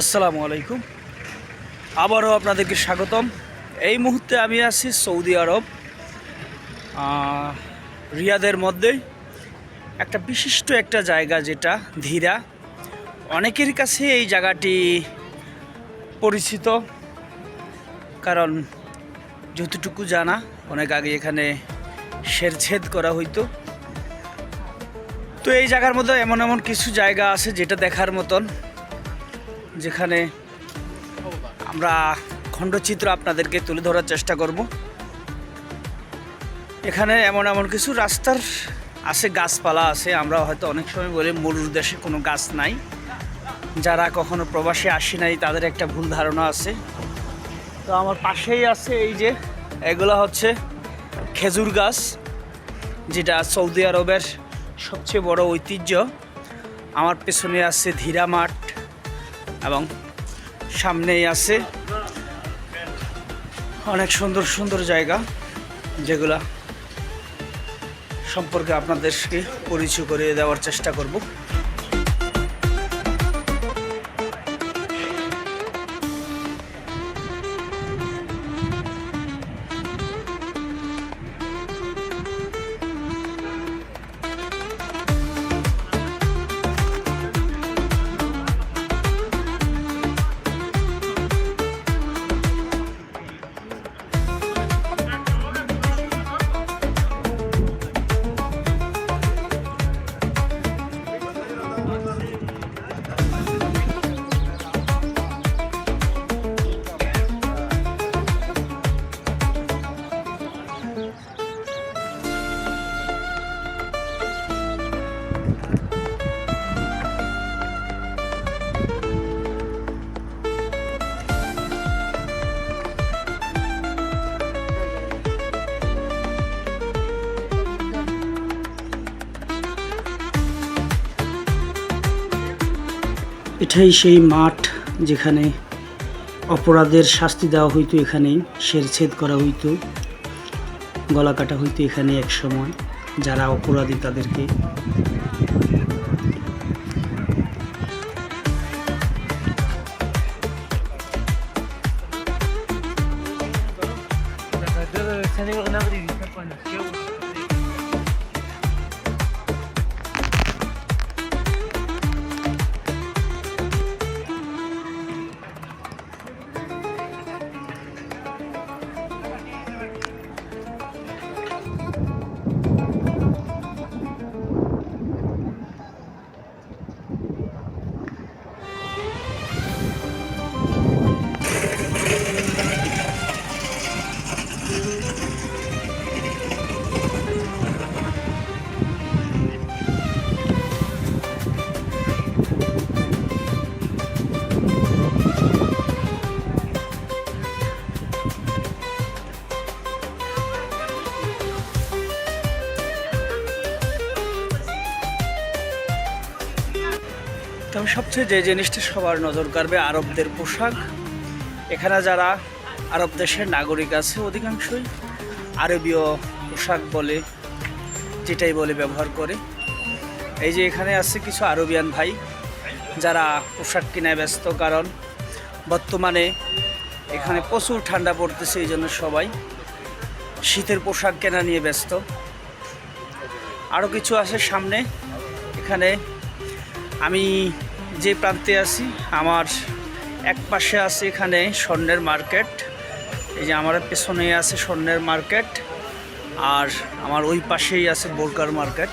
আসসালামু আলাইকুম। আবারও আপনাদেরকে স্বাগতম। এই মুহূর্তে আমি আছি সৌদি আরব রিয়াদের মধ্যে। একটা বিশিষ্ট একটা জায়গা যেটা, ধীরা। অনেকের কাছে এই জায়গাটি পরিচিত, কারণ যতটুকু জানা, অনেক আগে এখানে শেরছেদ করা হইতো। তো এই জায়গার মধ্যে এমন এমন কিছু জায়গা আছে যেটা দেখার মতন। যেখানে আমরা খণ্ডচিত্র আপনাদেরকে তুলে ধরার চেষ্টা করব। এখানে এমন এমন কিছু রাস্তার আছে, গাছপালা আছে। আমরা হয়তো অনেক সময় বলি মরুর দেশে কোনো গাছ নাই। যারা কখনো প্রবাসে আসি নাই, তাদের একটা ভুল ধারণা আছে। তো আমার পাশেই আছে এই যে, এগুলো হচ্ছে খেজুর গাছ, যেটা সৌদি আরবের সবচেয়ে বড় ঐতিহ্য। আমার পেছনে আছে ধীরা মাঠ এবং সামনেই আছে অনেক সুন্দর সুন্দর জায়গা যেগুলা সম্পর্কে আপনাদেরকে পরিচয় করিয়ে দেওয়ার চেষ্টা করব। এটাই সেই মাঠ যেখানে অপরাধের শাস্তি দেওয়া হইতো এখানেই শেরছেদ করা হইতো, গলা কাটা হইতো এখানে এক সময়। যারা অপরাধী তাদেরকে সবচেয়ে যে জিনিসটা সবার নজর কাড়বে, আরবদের পোশাক। এখানে যারা আরব দেশের নাগরিক আছে অধিকাংশই আরবীয় পোশাক বলে, যেটাই বলে ব্যবহার করে। এই যে এখানে আছে কিছু আরবিয়ান ভাই, যারা পোশাক কিনায় ব্যস্ত, কারণ বর্তমানে এখানে প্রচুর ঠান্ডা পড়তেছে, এই জন্য সবাই শীতের পোশাক কেনা নিয়ে ব্যস্ত। আরও কিছু আছে সামনে। এখানে আমি যে প্রান্তে আছি, আমার এক পাশে আছে এখানে স্বর্ণের মার্কেট। এই যে আমার পেছনে আছে স্বর্ণের মার্কেট আর আমার ওই পাশেই আছে বোরকার মার্কেট।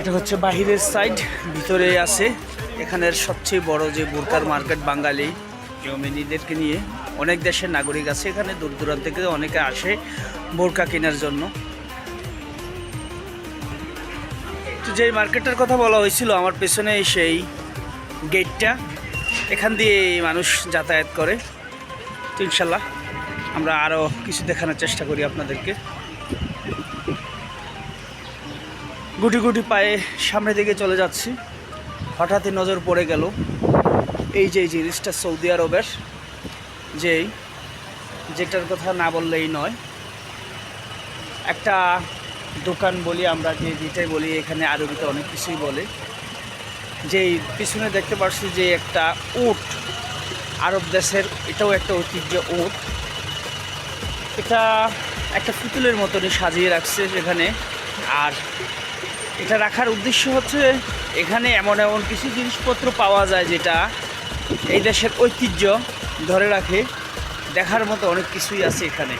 এটা হচ্ছে বাহিরের সাইড, ভিতরে আছে এখানের সবচেয়ে বড় যে বোরকার মার্কেট বাঙালি জমিনীদেরকে নিয়ে। অনেক দেশের নাগরিক আছে এখানে, দূর দূরান্ত থেকে অনেকে আসে বোরকা কেনার জন্য। তো যেই মার্কেটের কথা বলা হয়েছিল, আমার পেছনে সেই গেটটা এখান দিয়ে মানুষ যাতায়াত করে। তো ইনশাল্লাহ আমরা আরও কিছু দেখানোর চেষ্টা করি আপনাদেরকে। গুটি গুটি পায়ে সামনের দিকে চলে যাচ্ছি। হঠাৎই নজর পড়ে গেল এই যে জিনিসটা সৌদি আরবের যেই, যেটার কথা না বললেই নয়, একটা দোকান বলি, আমরা যে যেটাই বলি, এখানে আরবিতে অনেক কিছুই বলে। যে পিছনে দেখতে পাচ্ছি যে একটা উট, আরব দেশের এটাও একটা ঐতিহ্য উট। এটা একটা পুতুলের মতনই সাজিয়ে রাখছে সেখানে আর এটা রাখার উদ্দেশ্য হচ্ছে, এখানে এমন এমন কিছু জিনিসপত্র পাওয়া যায় যেটা এই দেশের ঐতিহ্য ধরে রাখে। দেখার মতো অনেক কিছুই আছে এখানে।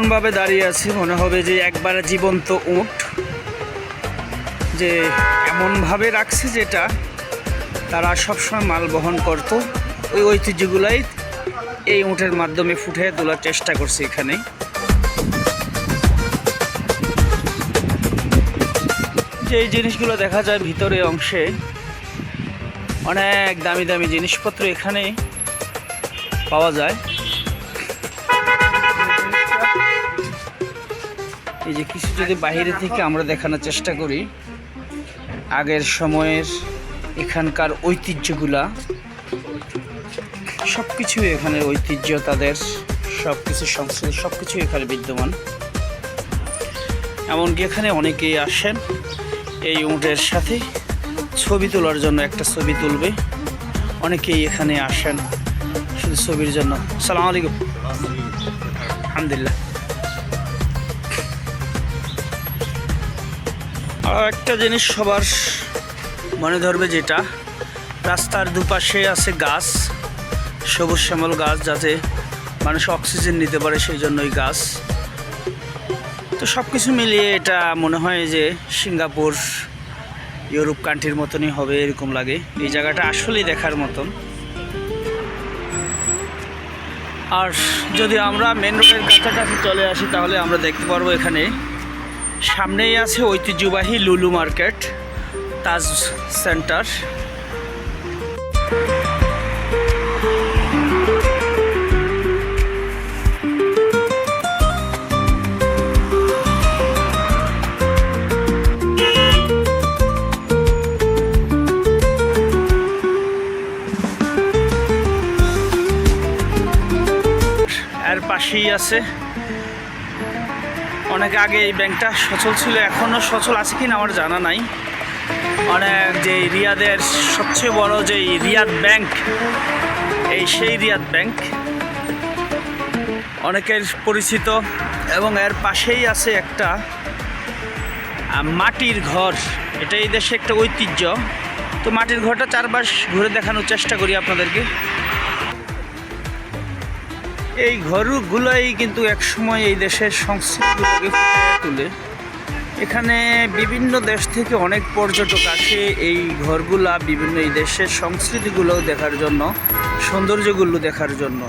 এমনভাবে দাঁড়িয়ে আছে, মনে হবে যে একবারে জীবন্ত উট, যে এমনভাবে রাখছে যেটা তারা সবসময় মাল বহন করত। ওই ঐতিহ্যগুলাই এই উটের মাধ্যমে ফুটে তোলার চেষ্টা করছে এখানে। যে এই জিনিসগুলো দেখা যায় ভিতরে অংশে, অনেক দামি দামি জিনিসপত্র এখানে পাওয়া যায়। এই যে কিছু যদি বাইরে থেকে আমরা দেখানোর চেষ্টা করি। আগের সময়ের এখানকার ঐতিহ্যগুলা। সব কিছুই এখানে ঐতিহ্য, তাদের সব কিছু সংস্কৃতি সব কিছুই এখানে বিদ্যমান। এমনকি এখানে অনেকেই আসেন এই উটের সাথে। ছবি তোলার জন্য একটা ছবি তুলবে। অনেকেই এখানে আসেন শুধু ছবির জন্য। সালাম আলাইকুম। আলহামদুলিল্লাহ। একটা জিনিস সবার মনে ধরবে যেটা, রাস্তার দুপাশে আছে গাছ, সবুজ শ্যামল গাছ যাতে মানুষ অক্সিজেন নিতে পারে সেই জন্যই গাছ। তো সব কিছু মিলিয়ে এটা মনে হয় যে সিঙ্গাপুর, ইউরোপ কান্ট্রির মতনই হবে, এরকম লাগে। এই জায়গাটা আসলেই দেখার মতন। আর যদি আমরা মেন রোডের কাছাকাছি চলে আসি, তাহলে আমরা দেখতে পারব এখানে সামনেই আছে ঐতিহ্যবাহী লুলু মার্কেট তাজ সেন্টার। এর পাশেই আছে অনেক আগে এই ব্যাংকটা সচল ছিল এখনও সচল আছে কিনা আমার জানা নাই। অনেক যে রিয়াদের সবচেয়ে বড় যে রিয়াদ ব্যাংক, এই সেই রিয়াদ ব্যাংক অনেকের পরিচিত এবং এর পাশেই আছে একটা মাটির ঘর। এটা এই দেশে একটা ঐতিহ্য। তো মাটির ঘরটা চারপাশ ঘুরে দেখানোর চেষ্টা করি আপনাদেরকে। এই ঘরগুলোই কিন্তু একসময় এই দেশের সংস্কৃতিগুলোকে ফুটিয়ে তোলে। এখানে বিভিন্ন দেশ থেকে অনেক পর্যটক আসে এই ঘরগুলা, বিভিন্ন এই দেশের সংস্কৃতিগুলো দেখার জন্য, সৌন্দর্যগুলো দেখার জন্য।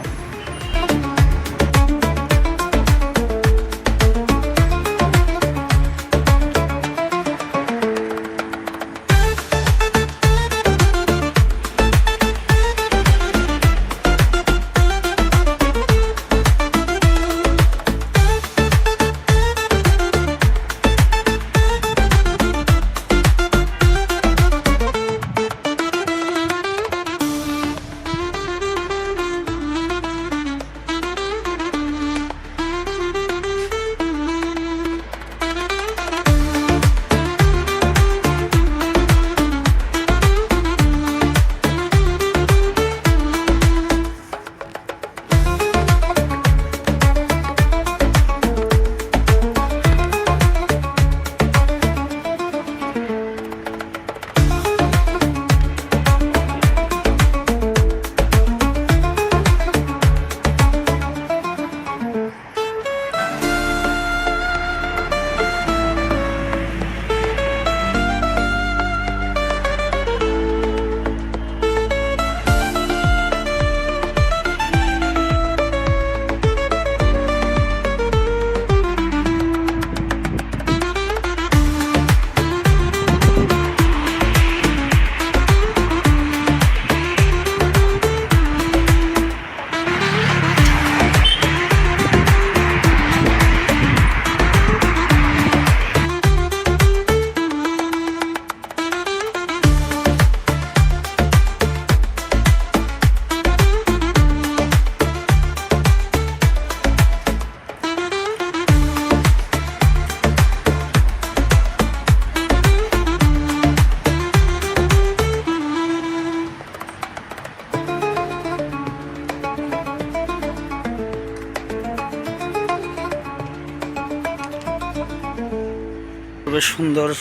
সুন্দর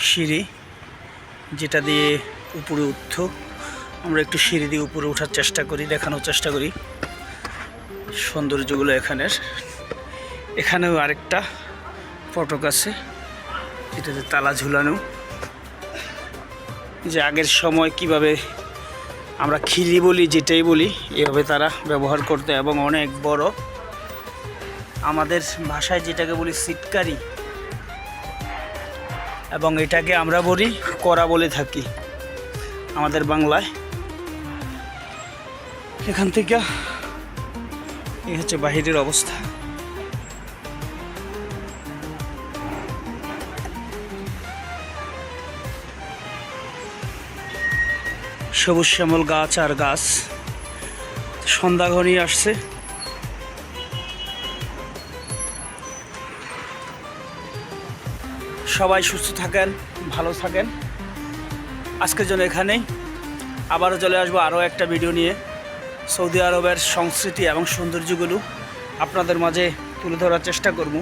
সিঁড়ি যেটা দিয়ে উপরে উঠত। আমরা একটু সিঁড়ি দিয়ে উপরে ওঠার চেষ্টা করি, দেখানোর চেষ্টা করি। সৌন্দর্যগুলো এখানের। এখানেও আরেকটা ফটক আছে যেটাতে তালা ঝুলানো। যে আগের সময় কীভাবে আমরা খিলি বলি, যেটাই বলি, এভাবে তারা ব্যবহার করতে এবং অনেক বড়। আমাদের ভাষায় যেটাকে বলি, সিটকারি। এবং এটাকে আমরা বলি করা বলে থাকি আমাদের বাংলায়। এখান থেকে এই হচ্ছে বাহিরের অবস্থা। সবুজ শ্যামল গাছ আর গাছ। সন্ধ্যা ঘনিয়ে আসছে। সবাই সুস্থ থাকেন, ভালো থাকেন। আজকের জন্য এখানেই। আবারও চলে আসব আরও একটা ভিডিও নিয়ে। সৌদি আরবের সংস্কৃতি এবং সৌন্দর্যগুলো আপনাদের মাঝে তুলে ধরার চেষ্টা করব।